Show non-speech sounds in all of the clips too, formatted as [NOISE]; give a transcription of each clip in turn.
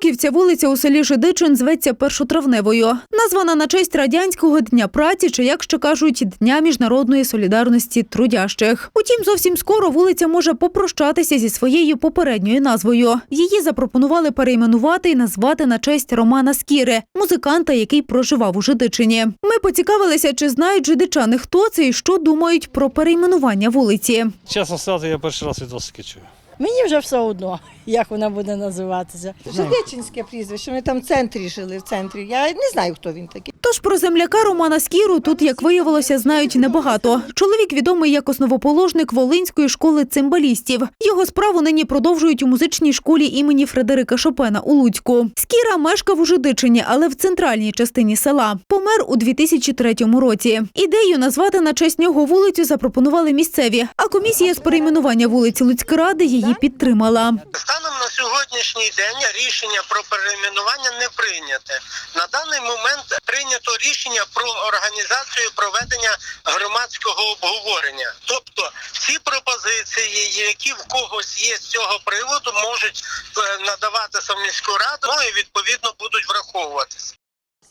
років ця вулиця у селі Жидичин зветься Першотравневою. Названа на честь радянського дня праці, чи як ще кажуть, Дня міжнародної солідарності трудящих. Утім, зовсім скоро вулиця може попрощатися зі своєю попередньою назвою. Її запропонували перейменувати і назвати на честь Романа Скіри, музиканта, який проживав у Жидичині. Ми поцікавилися, чи знають жидичани, хто це і що думають про перейменування вулиці. Чесно сказати, я перший раз від вас таке чую. Мені вже все одно, [LAUGHS] як вона буде називатися. Жидичинське прізвище, Ми там в центрі жили, в центрі. Я не знаю, хто він такий. Тож про земляка Романа Скіру тут, як виявилося, знають небагато. Чоловік відомий як основоположник Волинської школи цимбалістів. Його справу нині продовжують у музичній школі імені Фредерика Шопена у Луцьку. Скіра мешкав у Жидичині, але в центральній частині села. Помер у 2003 році. Ідею назвати на честь нього вулицю запропонували місцеві, а комісія з перейменування вулиці Луцькради її підтримала. Станом сьогоднішній день рішення про перейменування не прийняте. На даний момент прийнято рішення про організацію проведення громадського обговорення. Тобто всі пропозиції, які в когось є з цього приводу, можуть е, надаватися в міську раду, ну і відповідно будуть враховуватися.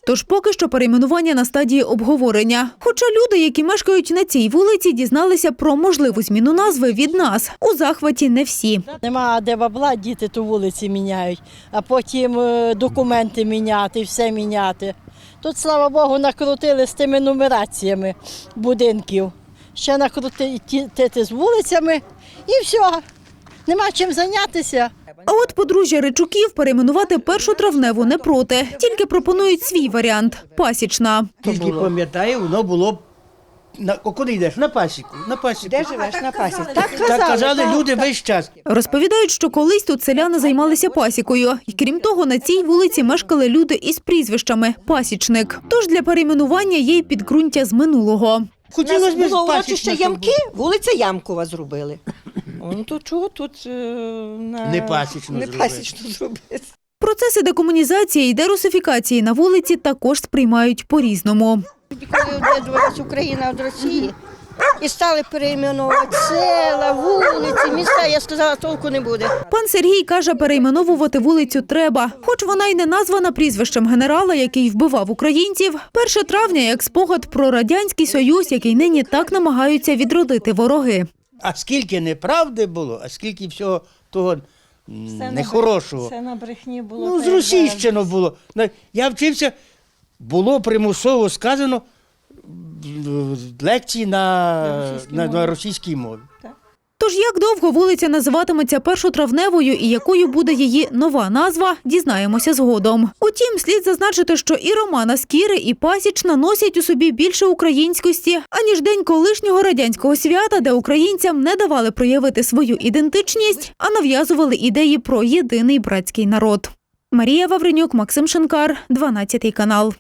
Тож поки що перейменування на стадії обговорення. Хоча люди, які мешкають на цій вулиці, дізналися про можливу зміну назви від нас. У захваті не всі. Нема де бабла, діти ту вулиці міняють, а потім е, документи міняти, все міняти. Тут, слава Богу, накрутили з тими нумераціями будинків. Ще накрутити з вулицями і все. Нема чим зайнятися. А от подружжя Ричуків перейменувати першу травневу не проти, тільки пропонують свій варіант пасічна. Тільки пам'ятаю, воно було на куди йдеш? На пасіку. На пасіку. Де живеш на пасі? Так Так казали люди весь час. Розповідають, що колись тут селяни займалися пасікою. І крім того, на цій вулиці мешкали люди із прізвищами пасічник. Тож для перейменування є й підґрунтя з минулого. Хотілося б було пасічна, урочище щоб ямки, вулиця Ямкова зробили. Ну то чого тут е, на... Не пасічну не зробити. пасічну зробити? Процеси декомунізації і дерусифікації на вулиці також сприймають по-різному. коли відвелась Україна від Росії і стали перейменувати села, вулиці, міста, я сказала, толку не буде. Пан Сергій каже, перейменовувати вулицю треба, хоч вона й не названа прізвищем генерала, який вбивав українців. 1 травня як спогад про радянський союз, який нині так намагаються відродити вороги. А скільки неправди було, а скільки всього того все нехорошого. Це на брехні було. Ну, зросійщено було. Я вчився, було примусово сказано лекції на, на, на російській мові. Тож як довго вулиця називатиметься першотравневою і якою буде її нова назва, дізнаємося згодом. Утім, слід зазначити, що і Романа Скіри, і Пасічна носять у собі більше українськості, аніж день колишнього радянського свята, де українцям не давали проявити свою ідентичність, а нав'язували ідеї про єдиний братський народ. Марія Вавренюк, Максим Шинкар, 12 канал.